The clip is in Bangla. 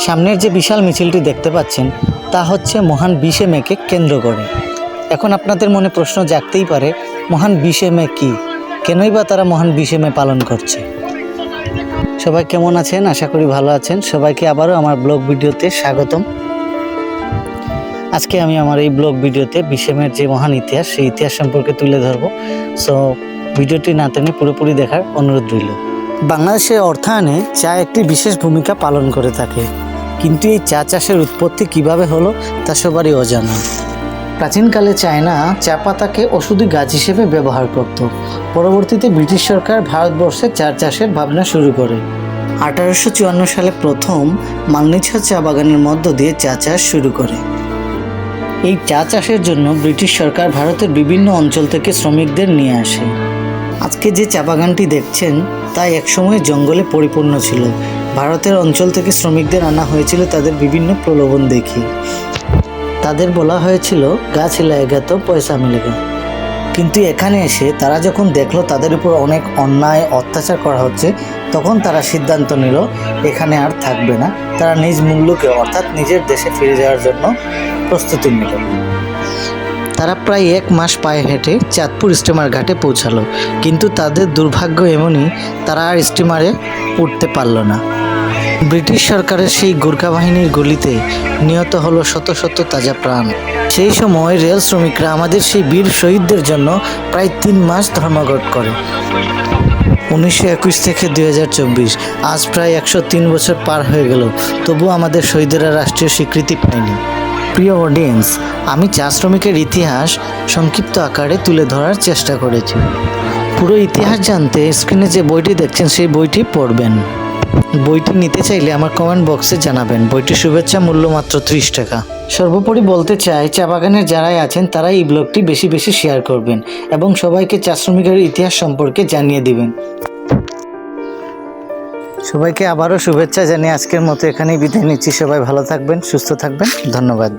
সামনের যে বিশাল মিছিলটি দেখতে পাচ্ছেন, তা হচ্ছে মহান বিশে মেকে কেন্দ্র করে। এখন আপনাদের মনে প্রশ্ন জাগতেই পারে, মহান বিশে মে কী? কেনই বা তারা মহান বিশে মে পালন করছে? সবাই কেমন আছেন? আশা করি ভালো আছেন। সবাইকে আবারও আমার ব্লগ ভিডিওতে স্বাগতম। আজকে আমি আমার এই ব্লগ ভিডিওতে বিশেমের যে মহান ইতিহাস, সেই ইতিহাস সম্পর্কে তুলে ধরবো। সো ভিডিওটি না টেনে পুরোপুরি দেখার অনুরোধ রইল। বাংলাদেশের অর্থায়নে চা একটি বিশেষ ভূমিকা পালন করে থাকে। কিন্তু এই চা চাষের উৎপত্তি কীভাবে হলো, তা সবারই অজানা। প্রাচীনকালে চায়না চা পাতাকে ওষুধি গাছ হিসেবে ব্যবহার করত। পরবর্তীতে ব্রিটিশ সরকার ভারতবর্ষে চা চাষের ভাবনা শুরু করে। আঠারোশো চুয়ান্ন সালে প্রথম মালনিছা চা বাগানের মধ্য দিয়ে চা চাষ শুরু করে। এই চা চাষের জন্য ব্রিটিশ সরকার ভারতের বিভিন্ন অঞ্চল থেকে শ্রমিকদের নিয়ে আসে। আজকে যে চা বাগানটি দেখছেন, তা একসময় জঙ্গলে পরিপূর্ণ ছিল। ভারতের অঞ্চল থেকে শ্রমিকদের আনা হয়েছিল তাদের বিভিন্ন প্রলোভন দেখি। তাদের বলা হয়েছিল, গাছ লাগাতো তো পয়সা মিলেগা কিন্তু এখানে এসে তারা যখন দেখল তাদের উপর অনেক অন্যায়, অত্যাচার করা হচ্ছে, তখন তারা সিদ্ধান্ত নিল, এখানে আর থাকবে না। তারা নিজ মূল্যকে, অর্থাৎ নিজের দেশে ফিরে যাওয়ার জন্য প্রস্তুতি নিল। তারা প্রায় এক মাস পায়ে হেঁটে চাঁদপুর স্টিমার ঘাটে পৌঁছালো। কিন্তু তাদের দুর্ভাগ্য এমনই, তারা আর স্টিমারে উঠতে পারল না। ব্রিটিশ সরকারের সেই গোর্খা বাহিনীর গুলিতে নিহত হলো শত শত তাজা প্রাণ। সেই সময় রেল শ্রমিকরা আমাদের সেই বীর শহীদদের জন্য প্রায় তিন মাস ধর্মঘট করে। উনিশশো একুশ থেকে দুই হাজার চব্বিশ, আজ প্রায় একশো তিন বছর পার হয়ে গেল তবু আমাদের শহীদেরা রাষ্ট্রীয় স্বীকৃতি পায়নি। প্রিয় অডিয়েন্স, আমি চা শ্রমিকের ইতিহাস সংক্ষিপ্ত আকারে তুলে ধরার চেষ্টা করেছি। পুরো ইতিহাস জানতে স্ক্রিনে যে বইটি দেখছেন, সেই বইটি পড়বেন। বইটি নিতে চাইলে আমার কমেন্ট বক্সে জানাবেন। বইটির শুভেচ্ছা মূল্য মাত্র ত্রিশ টাকা। সর্বোপরি বলতে চাই, চা বাগানের যারাই আছেন তারা এই ব্লগটি বেশি বেশি শেয়ার করবেন এবং সবাইকে চা শ্রমিকের ইতিহাস সম্পর্কে জানিয়ে দিবেন। সবাইকে আবারও শুভেচ্ছা জানিয়ে আজকের মতো এখানেই বিদায় নিচ্ছি। সবাই ভালো থাকবেন, সুস্থ থাকবেন। ধন্যবাদ।